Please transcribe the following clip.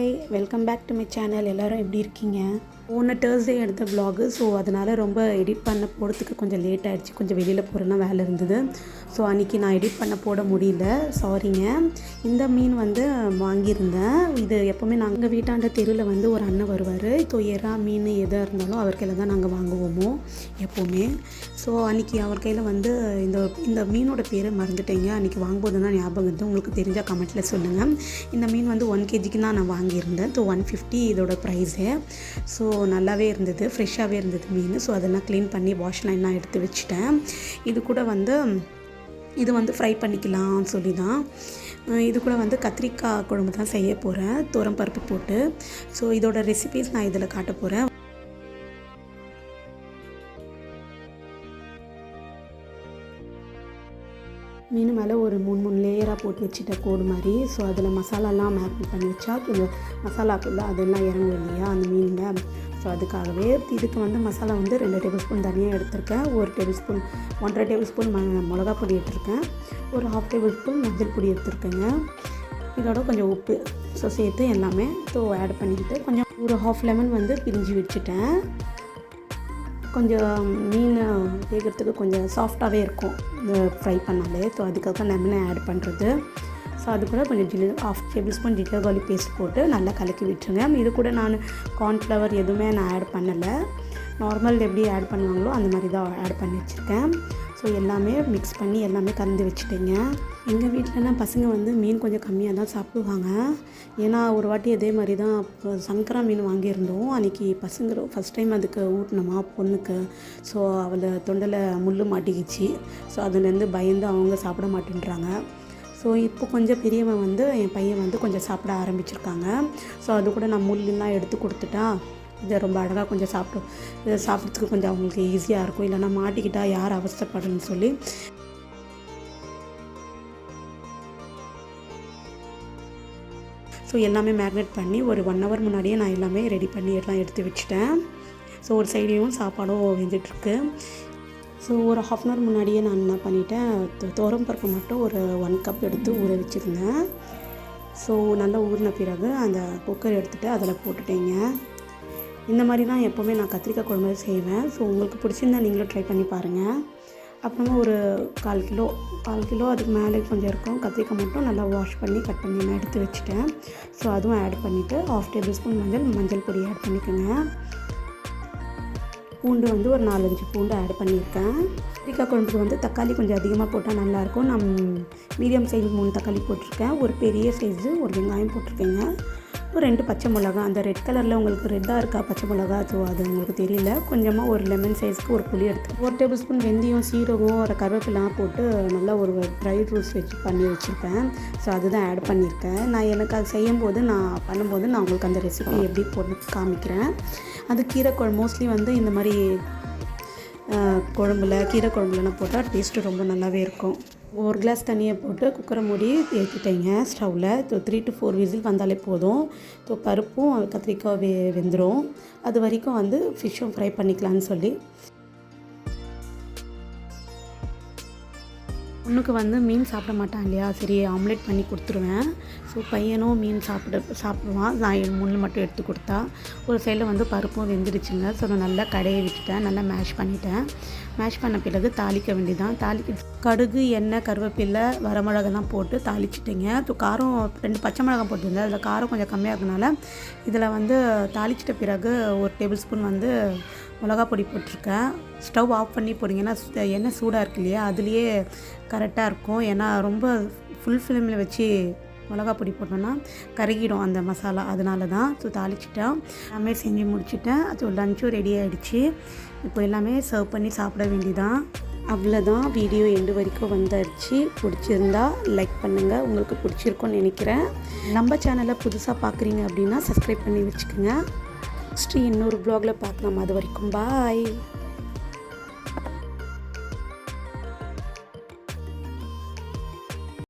Hi welcome back to my channel. எல்லோரும் எப்படி இருக்கீங்க? போன தேர்ஸ்டே எடுத்த ப்ளாகு ஸோ அதனால் ரொம்ப எடிட் பண்ண போகிறதுக்கு கொஞ்சம் லேட் ஆகிடுச்சு கொஞ்சம் வெளியில் போகிறேன்னா வேலை இருந்தது. ஸோ அன்றைக்கி நான் எடிட் பண்ண போட முடியல. சாரிங்க இந்த மீன் வந்து வாங்கியிருந்தேன். இது எப்போவுமே நாங்கள் வீட்டாண்ட தெருவில் வந்து ஒரு அண்ணன் வருவார். ஸோ எறா மீன் எதாக இருந்தாலும் அவர் கையில் தான் நாங்கள் வாங்குவோமோ எப்போவுமே. ஸோ அன்றைக்கி அவர் கையில் வந்து இந்த இந்த மீனோட பேரை மறந்துட்டேங்க. அன்றைக்கி வாங்கும்போது தான் ஞாபகம் இருந்து உங்களுக்கு தெரிஞ்சால் கமெண்ட்டில் சொல்லுங்கள் இந்த மீன் வந்து ஒன் கேஜிக்கு தான் நான் வாங்கியிருந்தேன். ஸோ ஒன் ஃபிஃப்டி இதோட ப்ரைஸு ஸோ நல்லாவே இருந்தது ஃப்ரெஷ்ஷாகவே இருந்தது மீன். ஸோ அதெல்லாம் க்ளீன் பண்ணி வாஷ்லாம் எல்லாம் எடுத்து வச்சுட்டேன். இது கூட வந்து இது வந்து ஃப்ரை பண்ணிக்கலாம் சொல்லி தான் இது கூட வந்து கத்திரிக்காய் குழம்பு தான் செய்ய போகிறேன் தோரம் பருப்பு போட்டு. ஸோ இதோட ரெசிபீஸ் நான் இதில் காட்ட போகிறேன் மீன் மேலே ஒரு மூணு மூணு லேயராக போட்டு வச்சுட்டேன் கோடு மாதிரி. ஸோ அதில் மசாலாலாம் மேக் பண்ணி வச்சா கொஞ்சம் மசாலாக்குள்ள அதெல்லாம் இறங்கும் இல்லையா அந்த மீனில். ஸோ அதுக்காகவே இதுக்கு வந்து மசாலா வந்து ரெண்டு டேபிள் ஸ்பூன் தனியாக எடுத்திருக்கேன். ஒரு டேபிள் ஸ்பூன் ஒன்றரை டேபிள் ஸ்பூன் ம மிளகா பொடி எடுத்திருக்கேன். ஒரு ஹாஃப் டேபிள் ஸ்பூன் மஞ்சள் பொடி எடுத்திருக்கேங்க. இதோட கொஞ்சம் உப்பு ஸோ சேர்த்து எல்லாமே ஸோ ஆட் பண்ணிக்கிட்டு கொஞ்சம் ஒரு ஹாஃப் லெமன் வந்து பிரிஞ்சு வச்சுட்டேன். கொஞ்சம் மீன் வேகிறதுக்கு கொஞ்சம் சாஃப்டாகவே இருக்கும் இந்த ஃப்ரை பண்ணாலே. ஸோ அதுக்காக லெமனை ஆட் பண்ணுறது ஸோ அது கூட கொஞ்சம் ஜில்லு half tablespoon ginger garlic paste போட்டு நல்லா கலக்கி விட்டுருங்க. இது கூட நான் கார்ன்ஃப்ளவர் எதுவுமே நான் ஆட் பண்ணலை. நார்மல் எப்படி ஆட் பண்ணுவாங்களோ அந்த மாதிரி தான் ஆட் பண்ணி வச்சுருக்கேன். ஸோ எல்லாமே மிக்ஸ் பண்ணி எல்லாமே கலந்து வச்சுட்டேங்க. எங்கள் வீட்டிலலாம் பசங்க வந்து மீன் கொஞ்சம் கம்மியாக தான் சாப்பிடுவாங்க. ஏன்னா ஒரு வாட்டி அதே மாதிரி தான் சங்கரா மீன் வாங்கியிருந்தோம். அன்றைக்கி பசங்க ஃபஸ்ட் டைம் அதுக்கு ஊட்டினோமா பொண்ணுக்கு. ஸோ அவளை தொண்டையில் முள் மாட்டிக்கிச்சு. ஸோ அதுலேருந்து பயந்து அவங்க சாப்பிட மாட்டேன்றாங்க. ஸோ இப்போ கொஞ்சம் பெரியவன் வந்து என் பையன் வந்து கொஞ்சம் சாப்பிட ஆரம்பிச்சிருக்காங்க. ஸோ அது கூட நான் முள்ளெல்லாம் எடுத்து கொடுத்துட்டா இதை ரொம்ப அழகாக கொஞ்சம் சாப்பிடும் இதை சாப்பிட்றதுக்கு கொஞ்சம் அவங்களுக்கு ஈஸியாக இருக்கும். இல்லைன்னா மாட்டிக்கிட்டால் யார் அவஸ்தைப்படுன்னு சொல்லி. ஸோ எல்லாமே மேக்னேட் பண்ணி ஒரு ஒன் ஹவர் முன்னாடியே நான் எல்லாமே ரெடி பண்ணி எல்லாம் எடுத்து வச்சுட்டேன். ஸோ ஒரு சைடையும் சாப்பாடும் வெந்துட்டுருக்கு. ஸோ ஒரு ஹாஃப் அன் ஹவர் முன்னாடியே நான் என்ன பண்ணிட்டேன் தோரம் துவரம் பருப்பு மட்டும் ஒரு ஒன் கப் எடுத்து ஊற வச்சுருந்தேன். ஸோ நல்லா ஊறின பிறகு அந்த குக்கர் எடுத்துகிட்டு அதில் போட்டுட்டேங்க. இந்த மாதிரி தான் எப்போவுமே நான் கத்திரிக்காய் குழம்பு செய்வேன். ஸோ உங்களுக்கு பிடிச்சிருந்தா நீங்களும் ட்ரை பண்ணி பாருங்கள் அப்புறமா ஒரு கால் கிலோ கால் கிலோ அதுக்கு மேலே கொஞ்சம் இருக்கும். கத்திரிக்காய் மட்டும் நல்லா வாஷ் பண்ணி கட் பண்ணி நான் எடுத்து வச்சுட்டேன். ஸோ அதுவும் ஆட் பண்ணிவிட்டு ஹாஃப் டேபிள் ஸ்பூன் மஞ்சள் மஞ்சள் பொடி ஆட் பண்ணிக்கோங்க. பூண்டு வந்து ஒரு நாலஞ்சு பூண்டு ஆட் பண்ணியிருக்கேன். கத்திரிக்காய் குழம்புக்கு வந்து தக்காளி கொஞ்சம் அதிகமாக போட்டால் நல்லாயிருக்கும். நான் மீடியம் சைஸ் மூணு தக்காளி போட்டிருக்கேன். ஒரு பெரிய சைஸு ஒரு வெங்காயம் போட்டிருக்கேங்க. ஒரு ரெண்டு பச்சை மிளகா அந்த ரெட் கலரில் உங்களுக்கு ரெட்டாக இருக்கா பச்சை மிளகா? ஸோ அது உங்களுக்கு தெரியல. கொஞ்சமாக ஒரு லெமன் சைஸ்க்கு ஒரு புளி எடுத்து ஒரு டேபிள் ஸ்பூன் வெந்தயம் சீரகம் ஒரு கருவேப்பிலாம் போட்டு நல்லா ஒரு ட்ரை ஃப்ரூட்ஸ் வச்சு பண்ணி வச்சுருப்பேன். ஸோ அதுதான் ஆட் பண்ணியிருக்கேன். நான் எனக்கு அது செய்யும்போது நான் பண்ணும்போது நான் உங்களுக்கு அந்த ரெசிபி எப்படி போட்டு காமிக்கிறேன். அது கீரை குழம்பு. மோஸ்ட்லி வந்து இந்த மாதிரி குழம்புல கீரை குழம்புலலாம் போட்டால் டேஸ்ட்டு ரொம்ப நல்லாவே இருக்கும். ஒரு கிளாஸ் தண்ணியை போட்டு குக்கரை மூடி ஏற்றிட்டேங்க ஸ்டவ்வில் so three to four whistle வந்தாலே போதும். ஸோ பருப்பும் கத்திரிக்காய் வெ வெந்துடும் அது வரைக்கும் வந்து ஃபிஷ்ஷும் ஃப்ரை பண்ணிக்கலான்னு சொல்லி. பொண்ணுக்கு வந்து மீன் சாப்பிட மாட்டான் இல்லையா? சரி ஆம்லேட் பண்ணி கொடுத்துருவேன். ஸோ பையனும் மீன் சாப்பிட சாப்பிடுவான். நான் முள் மட்டும் எடுத்து கொடுத்தா. ஒரு சைடில் வந்து பருப்பும் வெந்துடுச்சுங்க ஸோ நான் நல்லா கடையை விட்டுட்டேன். நல்லா மேஷ் பண்ணிட்டேன். மேஷ் பண்ண பிறகு தாளிக்க வேண்டியதான் தாளிக்க கடுகு எண்ணெய் கருவேப்பிலை வரமிளகெல்லாம் போட்டு தாளிச்சிட்டிங்க. ஸோ காரம் ரெண்டு பச்சை மிளகாய் போட்டிருந்தேன். அதில் காரம் கொஞ்சம் கம்மியாக இருக்கனால இதில் வந்து தாளிச்சிட்ட பிறகு ஒரு டேபிள் ஸ்பூன் வந்து மிளகா பொடி போட்டிருக்கேன். ஸ்டவ் ஆஃப் பண்ணி போட்டிங்கன்னா சு- எண்ணெய் சூடாக இருக்கு இல்லையா அதுலேயே கரெக்டாக இருக்கும். ஏன்னா ரொம்ப ஃபுல் ஃப்ளேமில் வச்சு மிளகா பொடி போட்டோன்னா கருகிடும் அந்த மசாலா அதனால தான் ஸோ தாளிச்சிட்டேன். எல்லாமே செஞ்சு முடிச்சிட்டேன். ஸோ லஞ்சும் ரெடி ஆகிடுச்சு இப்போ எல்லாமே சர்வ் பண்ணி சாப்பிட வேண்டிதான். அவ்வளோதான் வீடியோ எண்டு வரைக்கும் வந்தாச்சு. பிடிச்சிருந்தா லைக் பண்ணுங்கள் உங்களுக்கு பிடிச்சிருக்கும்னு நினைக்கிறேன். நம்ம சேனலை புதுசாக பார்க்குறீங்க அப்படின்னா சப்ஸ்கிரைப் பண்ணி வச்சுக்கோங்க. நெக்ஸ்ட் இன்னொரு ப்ளாகில் பார்க்கலாம். அது வரைக்கும் பாய்